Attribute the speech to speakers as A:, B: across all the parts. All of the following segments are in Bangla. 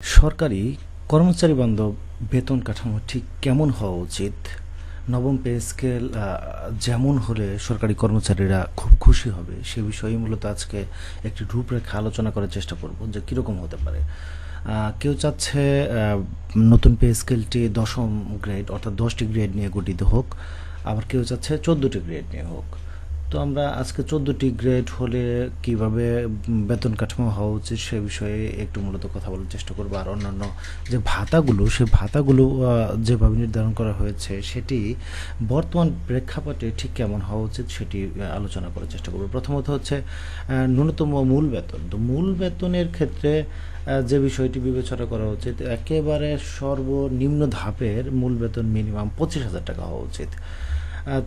A: সরকারি কর্মচারী বান্ধব বেতন কাঠামো ঠিক কেমন হওয়া উচিত? নবম পে স্কেল যেমন হলে সরকারি কর্মচারীরা খুব খুশি হবে। সে বিষয়ে মূলত আজকে একটি রূপরেখা আলোচনা করার চেষ্টা করব যে কীরকম হতে পারে। কেউ চাচ্ছে নতুন পে স্কেলটি দশম গ্রেড অর্থাৎ দশটি গ্রেড নিয়ে গঠিত হোক, আবার কেউ চাচ্ছে চোদ্দোটি গ্রেড নিয়ে হোক। তো আমরা আজকে চোদ্দোটি গ্রেড হলে কীভাবে বেতন কাঠামো হওয়া উচিত সে বিষয়ে একটু মূলত কথা বলার চেষ্টা করব। আর অন্যান্য যে ভাতাগুলো, সে ভাতাগুলো যেভাবে নির্ধারণ করা হয়েছে, সেটি বর্তমান প্রেক্ষাপটে ঠিক কেমন হওয়া উচিত সেটি আলোচনা করার চেষ্টা করব। প্রথমত হচ্ছে ন্যূনতম মূল বেতন। তো মূল বেতনের ক্ষেত্রে যে বিষয়টি বিবেচনা করা উচিত, একেবারে সর্বনিম্ন ধাপের মূল বেতন মিনিমাম পঁচিশ হাজার টাকা হওয়া উচিত।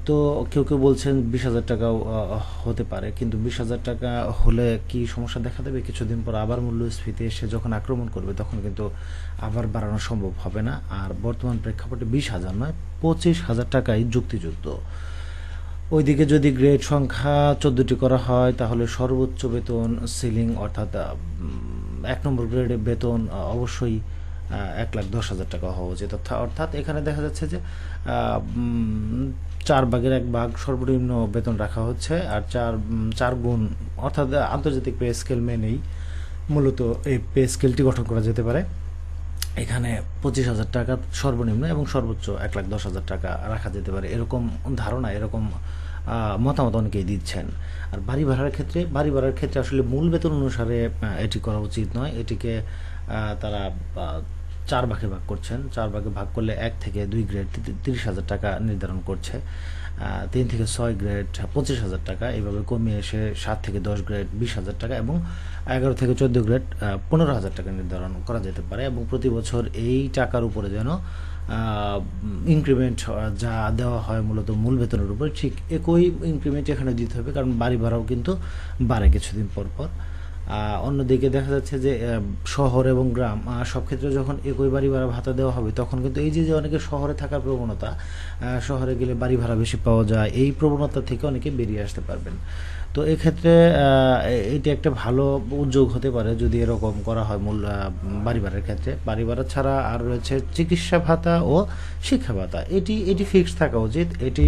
A: তো কেউ কেউ বলছেন বিশ হাজার টাকাও হতে পারে। কিন্তু বিশ হাজার টাকা হলে কি সমস্যা দেখা দেবে? কিছুদিন পর আবার মূল্যস্ফীতি এসে যখন আক্রমণ করবে, তখন কিন্তু আবার বাড়ানো সম্ভব হবে না। আর বর্তমান প্রেক্ষাপটে বিশ হাজার নয়, পঁচিশ হাজার টাকাই যুক্তিযুক্ত। ওইদিকে যদি গ্রেড সংখ্যা চোদ্দোটি করা হয়, তাহলে সর্বোচ্চ বেতন সিলিং, অর্থাৎ এক নম্বর গ্রেডে বেতন অবশ্যই এক লাখ দশ হাজার টাকা হওয়া উচিত। অর্থা- অর্থাৎ এখানে দেখা যাচ্ছে যে চার ভাগের এক ভাগ সর্বনিম্ন বেতন রাখা হচ্ছে, আর চার চার গুণ, অর্থাৎ আন্তর্জাতিক পে স্কেল মেনেই মূলত এই পে স্কেলটি গঠন করা যেতে পারে। এখানে পঁচিশ হাজার টাকা সর্বনিম্ন এবং সর্বোচ্চ এক লাখ দশ হাজার টাকা রাখা যেতে পারে। এরকম ধারণা, এরকম মতামত অনেকেই দিচ্ছেন। আর বাড়ি ভাড়ার ক্ষেত্রে, বাড়ি ভাড়ার ক্ষেত্রে আসলে মূল বেতন অনুসারে এটি করা উচিত নয়। এটিকে তারা চার ভাগে ভাগ করছেন। চার ভাগে ভাগ করলে এক থেকে দুই গ্রেড তিরিশ হাজার টাকা নির্ধারণ করছে। তিন থেকে ছয় গ্রেড পঁচিশ হাজার টাকা এইভাবে কমিয়ে এসে সাত থেকে দশ গ্রেড বিশ হাজার টাকা এবং এগারো থেকে চোদ্দ গ্রেড পনেরো হাজার টাকা নির্ধারণ করা যেতে পারে এবং প্রতি বছর এই টাকার উপরে যেন ইনক্রিমেন্ট যা দেওয়া হয় মূলত মূল বেতনের উপর, ঠিক একই ইনক্রিমেন্ট এখানে দিতে হবে কারণ বাড়ি ভাড়াও কিন্তু বাড়ে কিছুদিন পর পর। অন্যদিকে দেখা যাচ্ছে যে শহর এবং গ্রাম সব ক্ষেত্রে যখন একই বাড়ি ভাড়া ভাতা দেওয়া হবে, তখন কিন্তু এই যে যে অনেকে শহরে থাকার প্রবণতা শহরে গেলে বাড়ি ভাড়া বেশি পাওয়া যায়, এই প্রবণতা থেকে অনেকে বেরিয়ে আসতে পারবেন। তো এক্ষেত্রে এটি একটা ভালো উদ্যোগ হতে পারে যদি এরকম করা হয় মূল ভাড়ার ক্ষেত্রে। বাড়ি ছাড়া আর রয়েছে চিকিৎসা ভাতা ও শিক্ষা ভাতা। এটি এটি ফিক্সড থাকা উচিত। এটি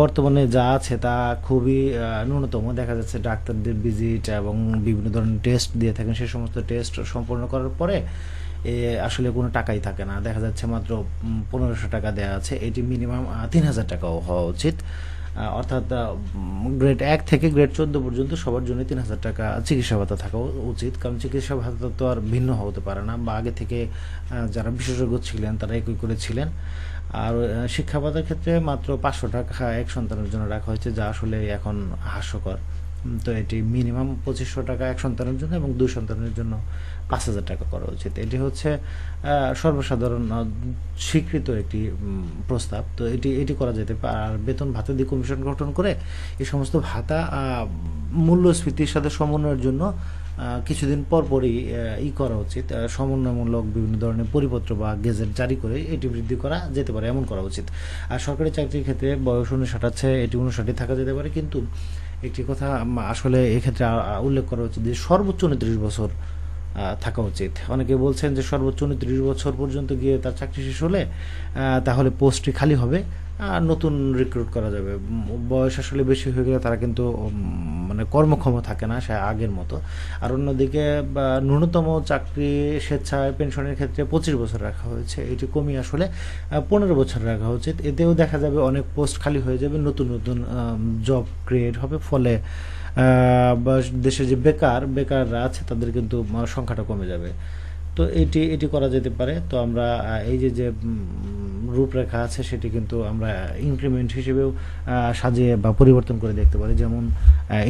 A: বর্তমানে যা আছে তা খুবই ন্যূনতম। দেখা যাচ্ছে ডাক্তারদের ভিজিট এবং বিভিন্ন ধরনের টেস্ট দিয়ে থাকেন। সেই সমস্ত টেস্ট সম্পন্ন করার পরে এ আসলে কোনো টাকাই থাকে না। দেখা যাচ্ছে মাত্র পনেরোশো টাকা দেওয়া আছে। এটি মিনিমাম তিন হাজার টাকাও হওয়া উচিত। অর্থাৎ গ্রেড এক থেকে গ্রেড চোদ্দ পর্যন্ত সবার জন্য তিন হাজার টাকা চিকিৎসা ভাতা থাকা উচিত। কারণ চিকিৎসা ভাতা তো আর ভিন্ন হতে পারে না। বা আগে থেকে যারা বিশেষজ্ঞ ছিলেন, তারা একই করেছিলেন আর শিক্ষা ভাতার ক্ষেত্রে মাত্র পাঁচশো টাকা এক সন্তানের জন্য রাখা হয়েছে, যা আসলে এখন হাস্যকর। তো এটি মিনিমাম পঁচিশশো টাকা এক সন্তানের জন্য এবং দুই সন্তানের জন্য পাঁচ হাজার টাকা করা উচিত। এটি হচ্ছে সর্বসাধারণ স্বীকৃত একটি প্রস্তাব। তো এটি এটি করা যেতে পারে। আর বেতন ভাতা দিয়ে কমিশন গঠন করে এই সমস্ত ভাতা মূল্যস্ফীতির সাথে সমন্বয়ের জন্য কিছুদিন পর পরই ই করা উচিত। সমন্বয়মূলক বিভিন্ন ধরনের পরিপত্র বা গেজেট জারি করে এটি বৃদ্ধি করা যেতে পারে, এমন করা উচিত। আর সরকারি চাকরির ক্ষেত্রে বয়স উনষাট আছে, এটি উনষাটই থাকা যেতে পারে, কিন্তু একটি কথা আসলে এক্ষেত্রে উল্লেখ করা উচিত যে সর্বোচ্চ উনত্রিশ বছর থাকা উচিত। অনেকে বলছেন যে সর্বোচ্চ উনত্রিশ বছর পর্যন্ত গিয়ে তার চাকরি শেষ হলে তাহলে পোস্টটি খালি হবে, আর নতুন রিক্রুট করা যাবে। বয়স আসলে বেশি হয়ে গেলে তারা কিন্তু মানে কর্মক্ষম থাকে না, সে আগের মতো। আর অন্যদিকে ন্যূনতম চাকরি স্বেচ্ছায় পেনশনের ক্ষেত্রে পঁচিশ বছর রাখা হয়েছে, এটি কমিয়ে আসলে পনেরো বছর রাখা উচিত এতেও দেখা যাবে অনেক পোস্ট খালি হয়ে যাবে, নতুন নতুন জব ক্রিয়েট হবে। ফলে দেশে যে বেকার, বেকাররা আছে, তাদের কিন্তু সংখ্যাটা কমে যাবে। তো এটি এটি করা যেতে পারে। তো আমরা এই যে যে রূপরেখা আছে সেটি কিন্তু আমরা ইনক্রিমেন্ট হিসেবেও সাজিয়ে বা পরিবর্তন করে দেখতে পারি। যেমন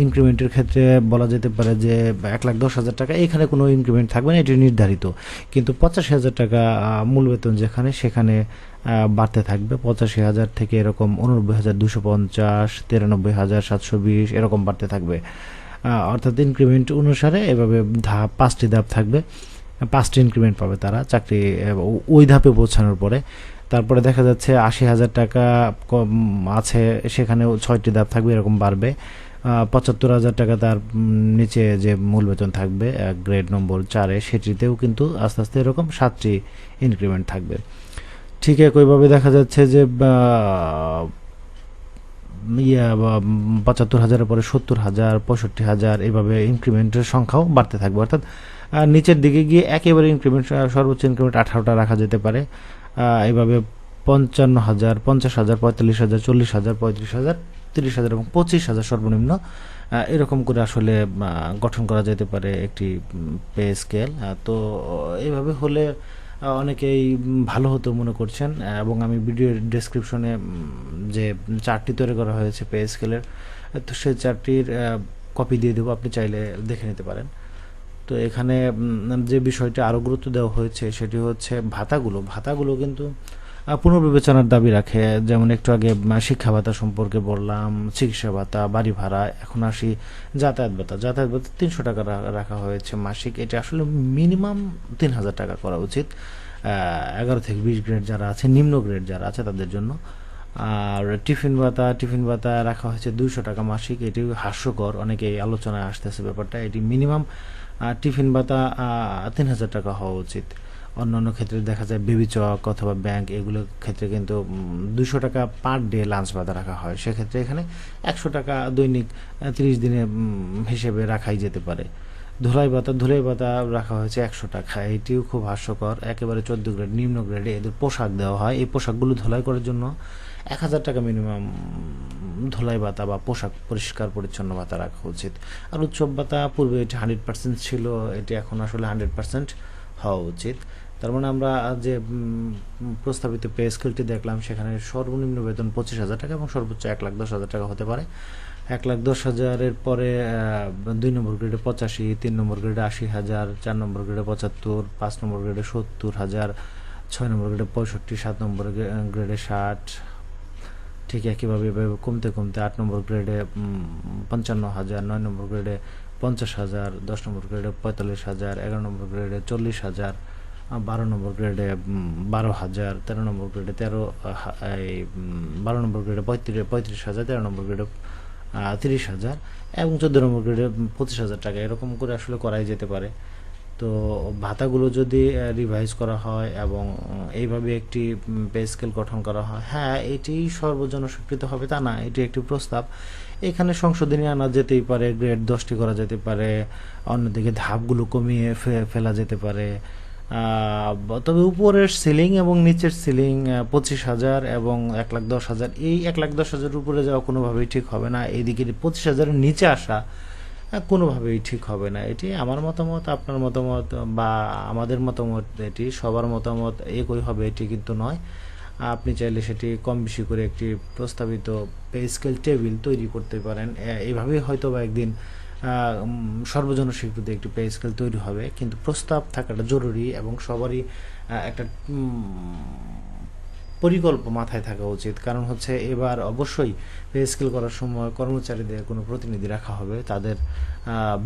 A: ইনক্রিমেন্টের ক্ষেত্রে বলা যেতে পারে যে, এক লাখ দশ হাজার টাকা, এখানে কোনো ইনক্রিমেন্ট থাকবে না, এটি নির্ধারিত। কিন্তু পঁচাশি হাজার টাকা মূল বেতন যেখানে, সেখানে বাড়তে থাকবে। পঁচাশি হাজার থেকে এরকম উননব্বই হাজার দুশো পঞ্চাশ, তিরানব্বই হাজার সাতশো বিশ, এরকম বাড়তে থাকবে। অর্থাৎ ইনক্রিমেন্ট অনুসারে এভাবে ধাপ, পাঁচটি ধাপ থাকবে। পাঁচটি ইনক্রিমেন্ট পাবে তারা চাকরি ওই ধাপে পৌঁছানোর পরে। তারপরে দেখা যাচ্ছে আশি হাজার টাকা আছে সেখানেও ছয়টি ধাপ থাকবে, এরকম বাড়বে। পঁচাত্তর হাজার টাকা তার নিচে যে মূল বেতন থাকবে গ্রেড নম্বর চারে সেটিতেও কিন্তু আস্তে আস্তে এরকম সাতটি ইনক্রিমেন্ট থাকবে। ঠিক একইভাবে দেখা যাচ্ছে যে ইয়া পঁচাত্তর হাজারের পরে সত্তর হাজার, পঁয়ষট্টি হাজার, এভাবে ইনক্রিমেন্টের সংখ্যাও বাড়তে থাকবে। অর্থাৎ আহ, নিচের দিকে গিয়ে একেবারে ইনক্রিমেন্ট সর্বোচ্চ ইনক্রিমেন্ট আঠারোটা রাখা যেতে পারে। এভাবে পঞ্চান্ন হাজার পঞ্চাশ হাজার পঁয়তাল্লিশ হাজার চল্লিশ হাজার পঁয়ত্রিশ হাজার তিরিশ হাজার এবং পঁচিশ হাজার সর্বনিম্ন এরকম করে আসলে গঠন করা যেতে পারে একটি পে স্কেল। তো এইভাবে হলে অনেকেই ভালো হতো মনে করছেন এবং আমি ভিডিও ডেসক্রিপশনে যে চারটি তৈরি করা হয়েছে পে স্কেলের তো সেই চারটির কপি দিয়ে দেবো। আপনি চাইলে দেখে নিতে পারেন। তো এখানে যে বিষয়টা আরও গুরুত্ব দেওয়া হয়েছে সেটি হচ্ছে ভাতাগুলো। ভাতাগুলো কিন্তু পুনর্বিবেচনার দাবি রাখে। যেমন একটু আগে শিক্ষা ভাতা সম্পর্কে বললাম, চিকিৎসা ভাতা, বাড়ি ভাড়া, এখন আসি যাতায়াত ভাতা। যাতায়াত ভাতা তিনশো টাকা রাখা হয়েছে মাসিক। এটা আসলে মিনিমাম তিন হাজার টাকা করা উচিত। এগারো থেকে বিশ গ্রেড যারা আছে, নিম্ন গ্রেড যারা আছে তাদের জন্য। আর টিফিন ভাতা টিফিন ভাতা রাখা হয়েছে দুইশো টাকা মাসিক। এটি হাস্যকর। অনেকে আলোচনায় আসতেছে ব্যাপারটা। এটি মিনিমাম টিফিন ভাতা তিন হাজার টাকা হওয়া উচিত। অন্যান্য ক্ষেত্রে দেখা যায় বেবি চক অথবা ব্যাংক এগুলোর ক্ষেত্রে কিন্তু দুশো টাকা পার ডে লাঞ্চ ভাতা রাখা হয়। সেক্ষেত্রে এখানে একশো টাকা দৈনিক তিরিশ দিনে হিসেবে রাখাই যেতে পারে। ধুলাই ভাতা ধুলাই ভাতা রাখা হয়েছে একশো টাকা এটিও খুব হাস্যকর। একেবারে চোদ্দ গ্রেড, নিম্ন গ্রেডে এদের পোশাক দেওয়া হয়। এই পোশাকগুলো ধুলাই করার জন্য এক হাজার টাকা মিনিমাম ধুলাই ভাতা বা পোশাক পরিষ্কার, পরিচ্ছন্ন ভাতা রাখা উচিত। আর উৎসব ভাতা পূর্বে এটি হান্ড্রেড পার্সেন্ট ছিল, এটি এখন আসলে হান্ড্রেড পার্সেন্ট হওয়া উচিত। তার মানে আমরা যে প্রস্তাবিত পে স্কেলটি দেখলাম, সেখানে সর্বনিম্ন বেতন পঁচিশ হাজার টাকা এবং সর্বোচ্চ এক লাখ দশ হাজার টাকা হতে পারে। এক লাখ দশ হাজারের পরে দুই নম্বর গ্রেডে পঁচাশি, তিন নম্বর গ্রেডে আশি হাজার, চার নম্বর গ্রেডে পঁচাত্তর, পাঁচ নম্বর গ্রেডে সত্তর হাজার, ছয় নম্বর গ্রেডে পঁয়ষট্টি, সাত নম্বর গ্রে- গ্রেডে ষাট, ঠিক একইভাবে এভাবে কমতে কমতে আট নম্বর গ্রেডে পঞ্চান্ন হাজার, নয় নম্বর গ্রেডে পঞ্চাশ হাজার, দশ নম্বর গ্রেডে পঁয়তাল্লিশ হাজার, এগারো নম্বর গ্রেডে চল্লিশ হাজার বারো নম্বর গ্রেডে বারো হাজার, তেরো নম্বর গ্রেডে তেরো এই বারো নম্বর গ্রেডে পঁয়ত্রিশ পঁয়ত্রিশ হাজার, তেরো নম্বর গ্রেডে তিরিশ হাজার এবং চোদ্দ নম্বর গ্রেডে পঁচিশ হাজার টাকা এরকম করে আসলে করাই যেতে পারে। তো ভাতাগুলো যদি রিভাইজ করা হয় এবং এইভাবে একটি পে স্কেল গঠন করা হয় হ্যাঁ এটি সর্বজন স্বীকৃত হবে তা না, এটি একটি প্রস্তাব। এখানে সংশোধনী আনা যেতেই পারে গ্রেড দশটি করা যেতে পারে, অন্যদিকে ধাপগুলো কমিয়ে ফেলা যেতে পারে। তবে উপরের সিলিং এবং নিচের সিলিং পঁচিশ হাজার এবং এক লাখ দশ হাজার। এই এক লাখ দশ হাজার উপরে যাওয়া কোনোভাবেই ঠিক হবে না। এইদিকে পঁচিশ হাজারের নিচে আসা কোনোভাবেই ঠিক হবে না। এটি আমার মতামত, আপনার মতামত বা আমাদের মতামত এটি, সবার মতামত একই হবে, এটি কিন্তু নয়। আপনি চাইলে সেটি কম বেশি করে একটি প্রস্তাবিত পে স্কেল টেবিল তৈরি করতে পারেন। এ- এইভাবেই হয়তো বা একদিন সর্বজন স্বীকৃত একটি পে স্কেল তৈরি হবে। কিন্তু প্রস্তাব থাকাটা জরুরি এবং সবারই একটা পরিকল্প মাথায় থাকা উচিত। কারণ হচ্ছে এবার অবশ্যই পে স্কেল করার সময় কর্মচারীদের কোনো প্রতিনিধি রাখা হবে। তাদের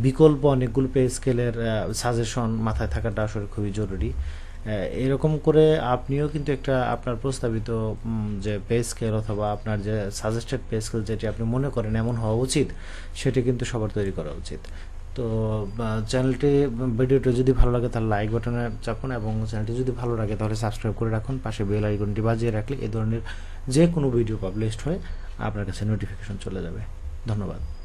A: বিকল্প অনেকগুলো পে স্কেলের সাজেশন মাথায় থাকাটা আসলে খুবই জরুরি। এরকম করে আপনিও কিন্তু একটা আপনার প্রস্তাবিত যে পে স্কেল অথবা আপনার যে সাজেস্টেড পে স্কেল যেটি আপনি মনে করেন এমন হওয়া উচিত, সেটি কিন্তু সবার তৈরি করা উচিত। তো চ্যানেলটি ভিডিওটি যদি ভালো লাগে তাহলে লাইক বাটনে চাপুন এবং চ্যানেলটি যদি ভালো লাগে তাহলে সাবস্ক্রাইব করে রাখুন। পাশে বেল আইকনটি বাজিয়ে রাখলে এই ধরনের যে কোনো ভিডিও পাবলিশড হয়ে আপনার কাছে নোটিফিকেশন চলে যাবে। ধন্যবাদ।